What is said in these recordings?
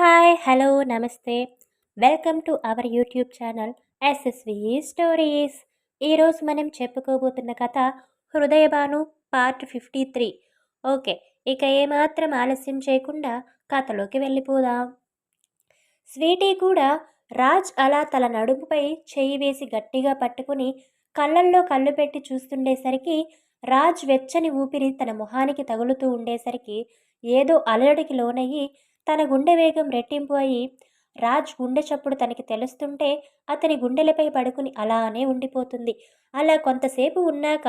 Hi hello నమస్తే. Welcome to our YouTube channel SSV stories. ఈరోజు మనం చెప్పుకోబోతున్న కథ Hrudayabanu part fifty three. Okay ఇక ఏమాత్రం ఆలస్యం చేయకుండా కథలోకి వెళ్ళిపోదాం. స్వీటీ కూడా రాజ్ అలా తల నడుముపై చేయి వేసి గట్టిగా పట్టుకుని కళ్ళల్లో కళ్ళు పెట్టి చూస్తుండేసరికి రాజ్ వెచ్చని ఊపిరి తన మొహానికి తగులుతూ ఉండేసరికి ఏదో అలడికి లోనయ్యి తన గుండె వేగం రెట్టింపు అయి రాజ్ గుండె చప్పుడు తనకి తెలుస్తుంటే అతని గుండెలపై పడుకుని అలానే ఉండిపోతుంది. అలా కొంతసేపు ఉన్నాక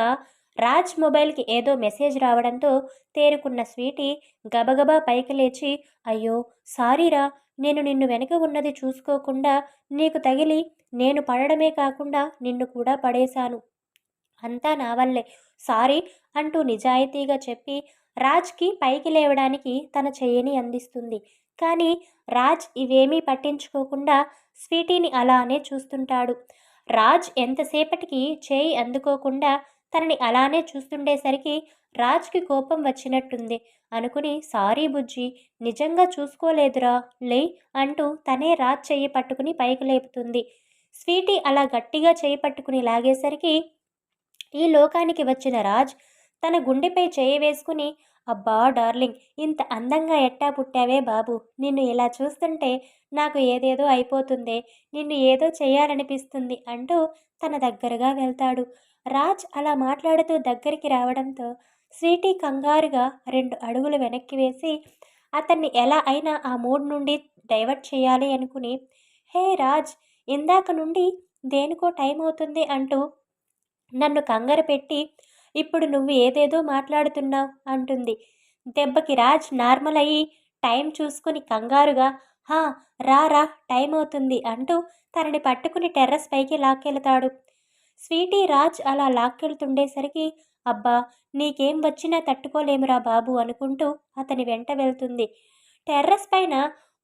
రాజ్ మొబైల్కి ఏదో మెసేజ్ రావడంతో తేరుకున్న స్వీటీ గబగబా పైకి లేచి అయ్యో సారీరా నేను నిన్ను వెనక ఉన్నది చూసుకోకుండా నీకు తగిలి నేను పడడమే కాకుండా నిన్ను కూడా పడేశాను. అంతా నా వల్లే. సారీ అంటూ నిజాయితీగా చెప్పి రాజ్కి పైకి లేవడానికి తన చెయ్యిని అందిస్తుంది. కానీ రాజ్ ఇవేమీ పట్టించుకోకుండా స్వీటీని అలానే చూస్తుంటాడు. రాజ్ ఎంతసేపటికి చేయి అందుకోకుండా తనని అలానే చూస్తుండేసరికి రాజ్కి కోపం వచ్చినట్టుంది. అనుకుని సారీ బుజ్జి నిజంగా చూసుకోలేదురా లే అంటూ తనే రాజ్ చెయ్యి పట్టుకుని పైకి లేపుతుంది. స్వీటీ అలా గట్టిగా చేయి పట్టుకుని లాగేసరికి ఈ లోకానికి వచ్చిన రాజ్ తన గుండెపై చేయి వేసుకుని అబ్బా డార్లింగ్ ఇంత అందంగా ఎట్టా పుట్టావే బాబు? నిన్ను ఇలా చూస్తుంటే నాకు ఏదేదో అయిపోతుందే నిన్ను ఏదో చేయాలనిపిస్తుంది అంటూ తన దగ్గరగా వెళ్తాడు. రాజ్ అలా మాట్లాడుతూ దగ్గరికి రావడంతో స్వీటీ కంగారుగా రెండు అడుగులు వెనక్కి వేసి అతన్ని ఎలా అయినా ఆ మూడ్ నుండి డైవర్ట్ చేయాలి అనుకుని హే రాజ్ ఇందాక నుండి దేనికో టైం అవుతుంది అంటూ నన్ను కంగారు పెట్టి ఇప్పుడు నువ్వు ఏదేదో మాట్లాడుతున్నావు అంటుంది. దెబ్బకి రాజ్ నార్మల్ అయ్యి టైం చూసుకుని కంగారుగా హా రా రా టైం అవుతుంది అంటూ తనని పట్టుకుని టెర్రస్ పైకి లాక్కెళ్తాడు. స్వీటీ రాజ్ అలా లాక్కెళ్తుండేసరికి అబ్బా నీకేం వచ్చినా తట్టుకోలేమురా బాబు అనుకుంటూ అతని వెంట వెళ్తుంది. టెర్రస్ పైన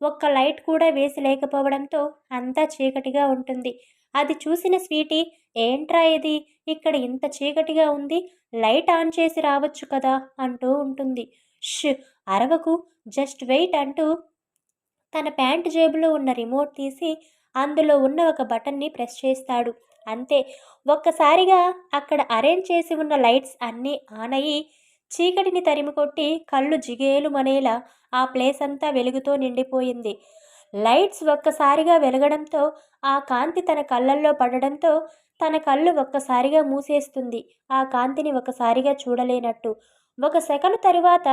ఒక్క లైట్ కూడా వేసి లేకపోవడంతో అంతా చీకటిగా ఉంటుంది. అది చూసిన స్వీటీ ఏంట్రా ఇది? ఇక్కడ ఇంత చీకటిగా ఉంది. లైట్ ఆన్ చేసి రావచ్చు కదా? అంటూ ఉంటుంది. ష్! అరవకు జస్ట్ వెయిట్ అంటూ తన ప్యాంట్ జేబులో ఉన్న రిమోట్ తీసి అందులో ఉన్న ఒక బటన్ని ప్రెస్ చేస్తాడు. అంతే. ఒక్కసారిగా అక్కడ అరేంజ్ చేసి ఉన్న లైట్స్ అన్నీ ఆన్ అయ్యి చీకటిని తరిమికొట్టి కళ్ళు జిగేలు మనేలా ఆ ప్లేస్ అంతా వెలుగుతో నిండిపోయింది. లైట్స్ ఒక్కసారిగా వెలగడంతో ఆ కాంతి తన కళ్ళల్లో పడడంతో తన కళ్ళు ఒక్కసారిగా మూసేస్తుంది. ఆ కాంతిని ఒకసారిగా చూడలేనట్టు. ఒక సెకండ్ తరువాత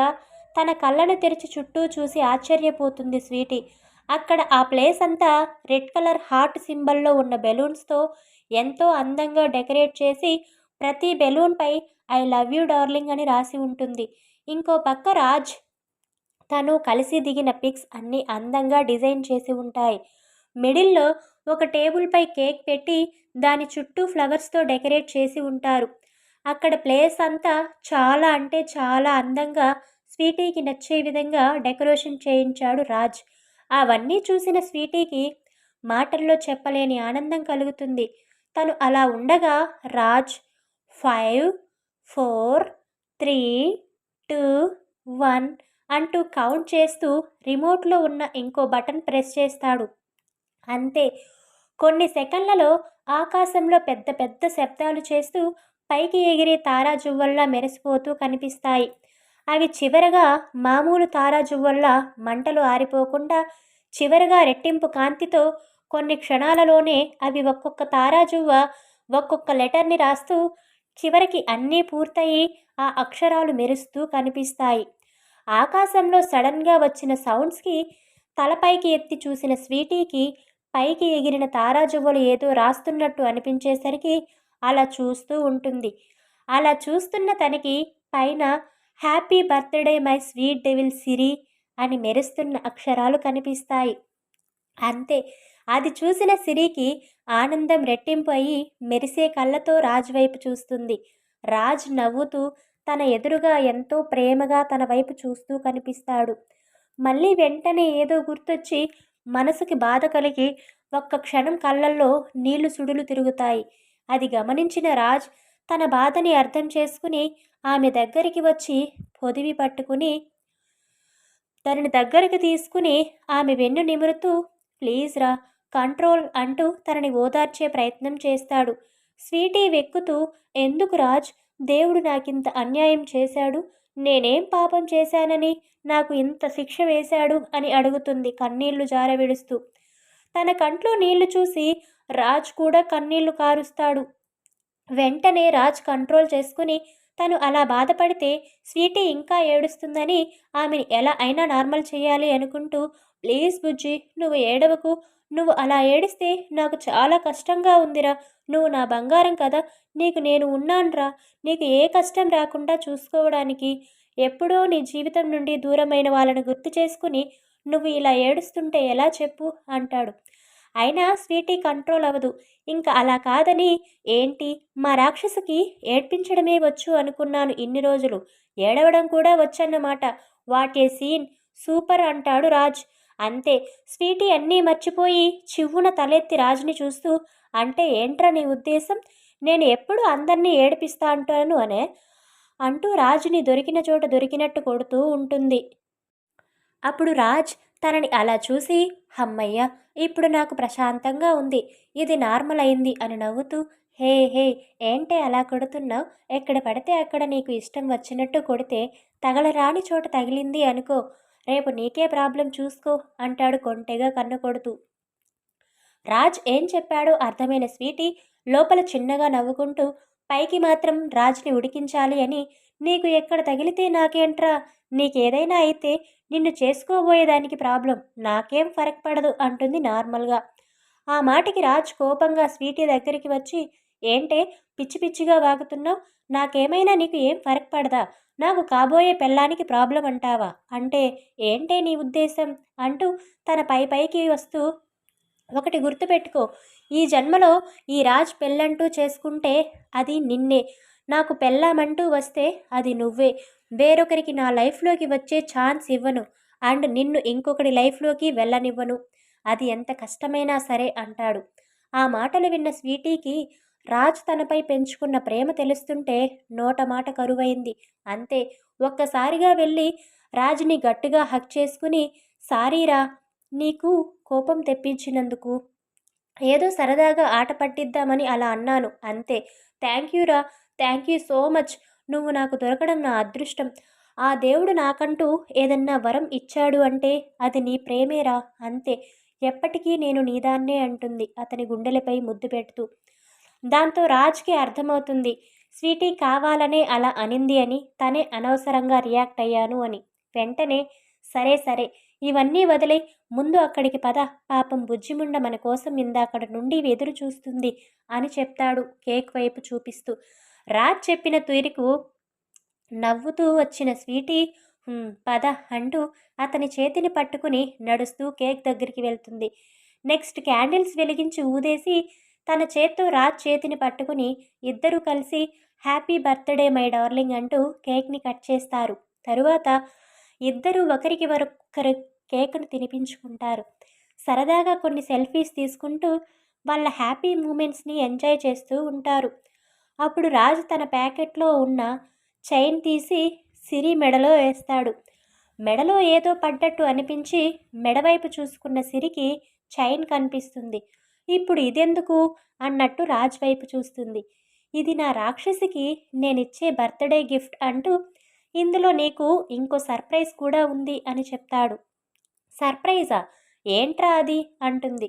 తన కళ్ళను తెరిచి చుట్టూ చూసి ఆశ్చర్యపోతుంది స్వీటీ. అక్కడ ఆ ప్లేస్ అంతా రెడ్ కలర్ హార్ట్ సింబల్లో ఉన్న బెలూన్స్తో ఎంతో అందంగా డెకరేట్ చేసి ప్రతి బెలూన్పై ఐ లవ్ యూ డార్లింగ్ అని రాసి ఉంటుంది. ఇంకో పక్క రాజ్ తను కలిసి దిగిన పిక్స్ అన్నీ అందంగా డిజైన్ చేసి ఉంటాయి. మిడిల్లో ఒక టేబుల్పై కేక్ పెట్టి దాని చుట్టూ ఫ్లవర్స్తో డెకరేట్ చేసి ఉంటారు. అక్కడ ప్లేస్ అంతా చాలా అంటే చాలా అందంగా స్వీటీకి నచ్చే విధంగా డెకరేషన్ చేయించాడు రాజ్. అవన్నీ చూసిన స్వీటీకి మాటల్లో చెప్పలేని ఆనందం కలుగుతుంది. తను అలా ఉండగా Raj five four three two one అంటూ కౌంట్ చేస్తూ రిమోట్లో ఉన్న ఇంకో బటన్ ప్రెస్ చేస్తాడు. అంతే. కొన్ని సెకండ్లలో ఆకాశంలో పెద్ద పెద్ద శబ్దాలు చేస్తూ పైకి ఎగిరే తారాజువ్వల్లా మెరిసిపోతూ కనిపిస్తాయి. అవి చివరగా మామూలు తారాజువ్వల్లా మంటలు ఆరిపోకుండా చివరగా రెట్టింపు కాంతితో కొన్ని క్షణాలలోనే అవి ఒక్కొక్క తారాజువ్వ ఒక్కొక్క లెటర్ని రాస్తూ చివరికి అన్నీ పూర్తయి ఆ అక్షరాలు మెరుస్తూ కనిపిస్తాయి. ఆకాశంలో సడన్గా వచ్చిన సౌండ్స్కి తలపైకి ఎత్తి చూసిన స్వీటీకి పైకి ఎగిరిన తారాజువ్వలు ఏదో రాస్తున్నట్టు అనిపించేసరికి అలా చూస్తూ ఉంటుంది. అలా చూస్తున్న తనకి పైన happy birthday my sweet devil Siri అని మెరుస్తున్న అక్షరాలు కనిపిస్తాయి. అంతే అది చూసిన సిరికి ఆనందం రెట్టింపు అయ్యి మెరిసే కళ్ళతో రాజ్ వైపు చూస్తుంది. రాజ్ నవ్వుతూ తన ఎదురుగా ఎంతో ప్రేమగా తన వైపు చూస్తూ కనిపిస్తాడు. మళ్ళీ వెంటనే ఏదో గుర్తొచ్చి మనసుకి బాధ కలిగి ఒక్క క్షణం కళ్ళల్లో నీళ్ళు సుడులు తిరుగుతాయి. అది గమనించిన రాజ్ తన బాధని అర్థం చేసుకుని ఆమె దగ్గరికి వచ్చి పొదివి పట్టుకుని తనని దగ్గరకు తీసుకుని ఆమె వెన్ను నిమురుతూ ప్లీజ్ రా కంట్రోల్ అంటూ తనని ఓదార్చే ప్రయత్నం చేస్తాడు. స్వీటీ వెక్కుతూ ఎందుకు రాజ్ దేవుడు నాకింత అన్యాయం చేశాడు నేనేం పాపం చేశానని నాకు ఇంత శిక్ష వేశాడు అని అడుగుతుంది కన్నీళ్ళు జారవిడుస్తూ. తన కంట్లో నీళ్ళు చూసి రాజ్ కూడా కన్నీళ్ళు కారుస్తాడు. వెంటనే రాజ్ కంట్రోల్ చేసుకుని తను అలా బాధపడితే స్వీటీ ఇంకా ఏడుస్తుందని ఆమెని ఎలా అయినా నార్మల్ చేయాలి అనుకుంటూ ప్లీజ్ బుజ్జి నువ్వు ఏడవకు. నువ్వు అలా ఏడిస్తే నాకు చాలా కష్టంగా ఉందిరా. నువ్వు నా బంగారం కదా. నీకు నేను ఉన్నాన్రా. నీకు ఏ కష్టం రాకుండా చూసుకోవడానికి. ఎప్పుడో నీ జీవితం నుండి దూరమైన వాళ్ళని గుర్తు చేసుకుని నువ్వు ఇలా ఏడుస్తుంటే ఎలా చెప్పు? అంటాడు. అయినా స్వీటీ కంట్రోల్ అవ్వదు. ఇంకా అలా కాదని ఏంటి? మా రాక్షసుకి ఏడ్పించడమే వచ్చు అనుకున్నాను ఇన్ని రోజులు. ఏడవడం కూడా వచ్చన్నమాట. What a scene. సూపర్ అంటాడు రాజ్. అంతే. స్వీటీ అన్నీ మర్చిపోయి చివ్వున తలెత్తి రాజుని చూస్తూ అంటే ఏంట్రా నీ ఉద్దేశం? నేను ఎప్పుడు అందరినీ ఏడిపిస్తా అంటాను అనే అంటూ రాజుని దొరికిన చోట దొరికినట్టు కొడుతూ ఉంటుంది. అప్పుడు రాజ్ తనని అలా చూసి హమ్మయ్య ఇప్పుడు నాకు ప్రశాంతంగా ఉంది. ఇది నార్మల్ అయింది అని నవ్వుతూ హే హే ఏంటే అలా కొడుతున్నావు? ఎక్కడ పడితే అక్కడ నీకు ఇష్టం వచ్చినట్టు కొడితే తగలరాని చోట తగిలింది అనుకో. రేపు నీకే ప్రాబ్లం చూసుకో అంటాడు కొంటెగా కన్ను కొడుతూ. రాజ్ ఏం చెప్పాడో అర్థమైన స్వీటీ లోపల చిన్నగా నవ్వుకుంటూ పైకి మాత్రం రాజ్ని ఉడికించాలి అని నీకు ఎక్కడ తగిలితే నాకేంట్రా? నీకేదైనా అయితే నిన్ను చేసుకోబోయేదానికి ప్రాబ్లం నాకేం ఫరక్ పడదు అంటుంది నార్మల్గా. ఆ మాటికి రాజ్ కోపంగా స్వీటీ దగ్గరికి వచ్చి ఏంటే? పిచ్చి పిచ్చిగా వాగుతున్నావు? నాకేమైనా నీకు ఏం ఫరక్ పడదా? నాకు కాబోయే పెళ్ళానికి ప్రాబ్లం అంటావా? అంటే ఏంటే నీ ఉద్దేశం? అంటూ తన పై పైకి వస్తూ ఒకటి గుర్తుపెట్టుకో ఈ జన్మలో ఈ రాజ్ పెళ్ళంటూ చేసుకుంటే అది నిన్నే. నాకు పెళ్ళామంటూ వస్తే అది నువ్వే. వేరొకరికి నా లైఫ్లోకి వచ్చే ఛాన్స్ ఇవ్వను. అండ్ నిన్ను ఇంకొకటి లైఫ్లోకి వెళ్ళనివ్వను. అది ఎంత కష్టమైనా సరే అంటాడు. ఆ మాటలు విన్న స్వీటీకి రాజ్ తనపై పెంచుకున్న ప్రేమ తెలుస్తుంటే నోట మాట కరువైంది. అంతే ఒక్కసారిగా వెళ్ళి రాజ్ని గట్టిగా హక్ చేసుకుని సారీరా నీకు కోపం తెప్పించినందుకు ఏదో సరదాగా ఆట పట్టిద్దామని అలా అన్నాను. అంతే థ్యాంక్ యూరా థ్యాంక్ యూ సో మచ్. నువ్వు నాకు దొరకడం నా అదృష్టం. ఆ దేవుడు నాకంటూ ఏదన్నా వరం ఇచ్చాడు అంటే అది నీ ప్రేమేరా. అంతే ఎప్పటికీ నేను నీదాన్నే అంటుంది అతని గుండెలపై ముద్దు పెడుతూ. దాంతో రాజ్కి అర్థమవుతుంది. స్వీటీ కావాలనే అలా అనింది అని తనే అనవసరంగా రియాక్ట్ అయ్యాను అని. వెంటనే సరే సరే ఇవన్నీ వదిలే ముందు అక్కడికి పద పాపం బుజ్జిముండ మన కోసం ఇందాకడ నుండి ఎదురు చూస్తుంది అని చెప్తాడు కేక్ వైపు చూపిస్తూ. రాజ్ చెప్పిన తీరుకు నవ్వుతూ వచ్చిన స్వీటీ పద అంటూ అతని చేతిని పట్టుకుని నడుస్తూ కేక్ దగ్గరికి వెళ్తుంది. నెక్స్ట్ క్యాండిల్స్ వెలిగించి ఊదేసి తన చేత్తో రాజ్ చేతిని పట్టుకుని ఇద్దరూ కలిసి హ్యాపీ బర్త్డే మై డార్లింగ్ అంటూ కేక్ని కట్ చేస్తారు. తరువాత ఇద్దరు ఒకరికి ఒకరు కేక్ను తినిపించుకుంటారు. సరదాగా కొన్ని సెల్ఫీస్ తీసుకుంటూ వాళ్ళ హ్యాపీ మూమెంట్స్ని ఎంజాయ్ చేస్తూ ఉంటారు. అప్పుడు రాజు తన ప్యాకెట్లో ఉన్న చైన్ తీసి సిరి మెడలో వేస్తాడు. మెడలో ఏదో పడ్డట్టు అనిపించి మెడవైపు చూసుకున్న సిరికి చైన్ కనిపిస్తుంది. ఇప్పుడు ఇదెందుకు? అన్నట్టు రాజ్ వైపు చూస్తుంది. ఇది నా రాక్షసికి నేనిచ్చే బర్త్డే గిఫ్ట్ అంటూ ఇందులో నీకు ఇంకో సర్ప్రైజ్ కూడా ఉంది అని చెప్తాడు. సర్ప్రైజా? ఏంట్రా అది? అంటుంది.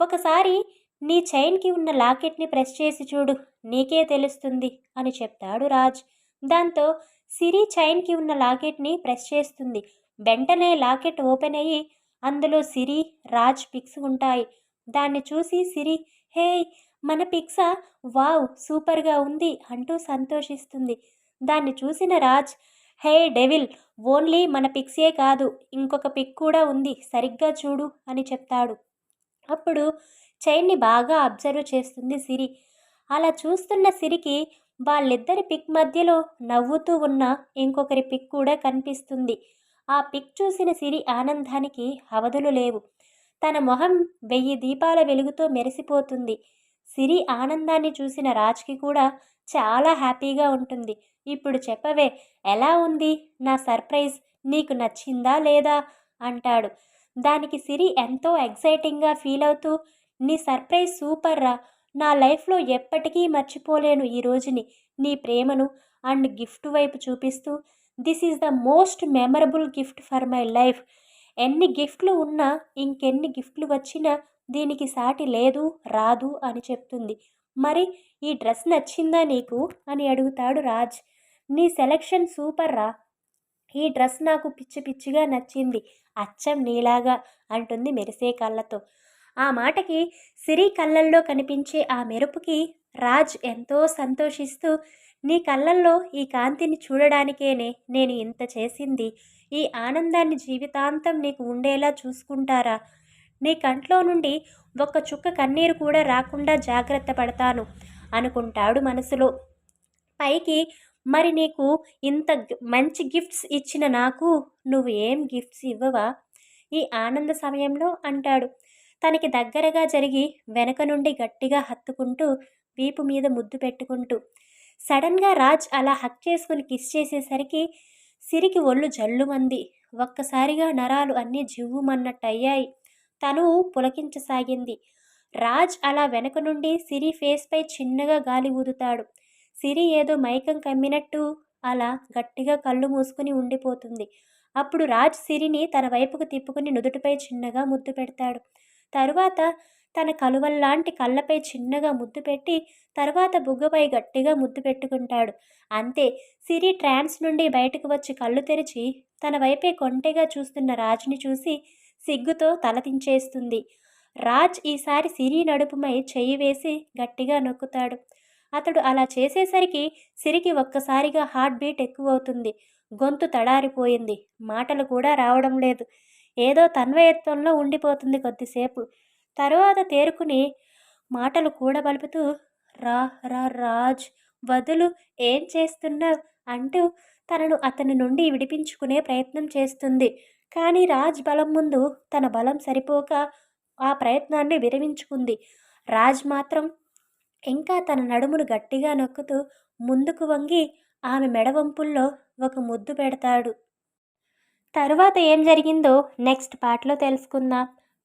ఒకసారి నీ చైన్కి ఉన్న లాకెట్ని ప్రెస్ చేసి చూడు నీకే తెలుస్తుంది అని చెప్తాడు రాజ్. దాంతో సిరి చైన్కి ఉన్న లాకెట్ని ప్రెస్ చేస్తుంది. వెంటనే లాకెట్ ఓపెన్ అయ్యి అందులో సిరి రాజ్ పిక్స్ ఉంటాయి. దాన్ని చూసి సిరి హే మన పిక్సా వావ్ సూపర్గా ఉంది అంటూ సంతోషిస్తుంది. దాన్ని చూసిన రాజ్ హే డెవిల్ ఓన్లీ మన పిక్సే కాదు ఇంకొక పిక్ కూడా ఉంది సరిగ్గా చూడు అని చెప్తాడు. అప్పుడు చైన్ని బాగా అబ్జర్వ్ చేస్తుంది సిరి. అలా చూస్తున్న సిరికి వాళ్ళిద్దరి పిక్ మధ్యలో నవ్వుతూ ఉన్న ఇంకొకరి పిక్ కూడా కనిపిస్తుంది. ఆ పిక్ చూసిన సిరి ఆనందానికి అవధులు లేవు. తన మొహం వెయ్యి దీపాల వెలుగుతో మెరిసిపోతుంది. సిరి ఆనందాన్ని చూసిన రాజ్కి కూడా చాలా హ్యాపీగా ఉంటుంది. ఇప్పుడు చెప్పవే ఎలా ఉంది? నా సర్ప్రైజ్ నీకు నచ్చిందా లేదా? అంటాడు. దానికి సిరి ఎంతో ఎగ్జైటింగ్గా ఫీల్ అవుతూ నీ సర్ప్రైజ్ సూపర్ రా. నా లైఫ్లో ఎప్పటికీ మర్చిపోలేను ఈ రోజుని నీ ప్రేమను అండ్ గిఫ్ట్ వైపు చూపిస్తూ this is the most memorable gift for my life. ఎన్ని గిఫ్ట్లు ఉన్నా ఇంకెన్ని గిఫ్ట్లు వచ్చినా దీనికి సాటి లేదు రాదు అని చెప్తుంది. మరి ఈ డ్రెస్ నచ్చిందా నీకు? అని అడుగుతాడు రాజ్. నీ సెలెక్షన్ సూపర్ రా. ఈ డ్రెస్ నాకు పిచ్చి పిచ్చిగా నచ్చింది. అచ్చం నీలాగా అంటుంది మెరిసే కళ్ళతో. ఆ మాటకి సిరి కళ్ళల్లో కనిపించే ఆ మెరుపుకి రాజ్ ఎంతో సంతోషిస్తూ నీ కళ్ళల్లో ఈ కాంతిని చూడడానికేనే నేను ఇంత చేసింది? ఈ ఆనందాన్ని జీవితాంతం నీకు ఉండేలా చూసుకుంటారా? నీ కంట్లో నుండి ఒక్క చుక్క కన్నీరు కూడా రాకుండా జాగ్రత్త పడతాను అనుకుంటాడు మనసులో. పైకి మరి నీకు ఇంత మంచి గిఫ్ట్స్ ఇచ్చిన నాకు నువ్వు ఏం గిఫ్ట్స్ ఇవ్వవా? ఈ ఆనంద సమయంలో అంటాడు. తనకి దగ్గరగా జరిగి వెనక నుండి గట్టిగా హత్తుకుంటూ వీపు మీద ముద్దు పెట్టుకుంటూ సడన్గా రాజ్ అలా హక్ చేసుకుని కిస్ చేసేసరికి సిరికి ఒళ్ళు జల్లుమంది. ఒక్కసారిగా నరాలు అన్నీ జివ్వుమన్నట్టయ్యాయి. తను పులకించసాగింది. రాజ్ అలా వెనక నుండి సిరి ఫేస్పై చిన్నగా గాలి ఊదుతాడు. సిరి ఏదో మైకం కమ్మినట్టు అలా గట్టిగా కళ్ళు మూసుకుని ఉండిపోతుంది. అప్పుడు రాజ్ సిరిని తన వైపుకు తిప్పుకుని నుదుటిపై చిన్నగా ముద్దు పెడతాడు. తరువాత తన కలువల్లాంటి కళ్ళపై చిన్నగా ముద్దు పెట్టి తర్వాత బుగ్గపై గట్టిగా ముద్దు పెట్టుకుంటాడు. అంతే సిరి ట్రాన్స్ నుండి బయటకు వచ్చి కళ్ళు తెరిచి తన వైపే కొంటెగా చూస్తున్న రాజ్ని చూసి సిగ్గుతో తలదించేస్తుంది రాజ్ ఈసారి సిరి నడుపుమై చెయ్యి వేసి గట్టిగా నొక్కుతాడు. అతడు అలా చేసేసరికి సిరికి ఒక్కసారిగా హార్ట్ బీట్ ఎక్కువవుతుంది. గొంతు తడారిపోయింది. మాటలు కూడా రావడం లేదు. ఏదో తన్వయత్వంలో ఉండిపోతుంది కొద్దిసేపు. తరువాత తేరుకుని మాటలు కూడబలుపుతూ రా రా రాజ్ వదులు ఏం చేస్తున్నావు? అంటూ తనను అతని నుండి విడిపించుకునే ప్రయత్నం చేస్తుంది. కానీ రాజ్ బలం ముందు తన బలం సరిపోక ఆ ప్రయత్నాన్ని విరమించుకుంది. రాజ్ మాత్రం ఇంకా తన నడుమును గట్టిగా నొక్కుతూ ముందుకు వంగి ఆమె మెడవంపుల్లో ఒక ముద్దు పెడతాడు. తరువాత ఏం జరిగిందో నెక్స్ట్ పార్ట్లో తెలుసుకుందాం.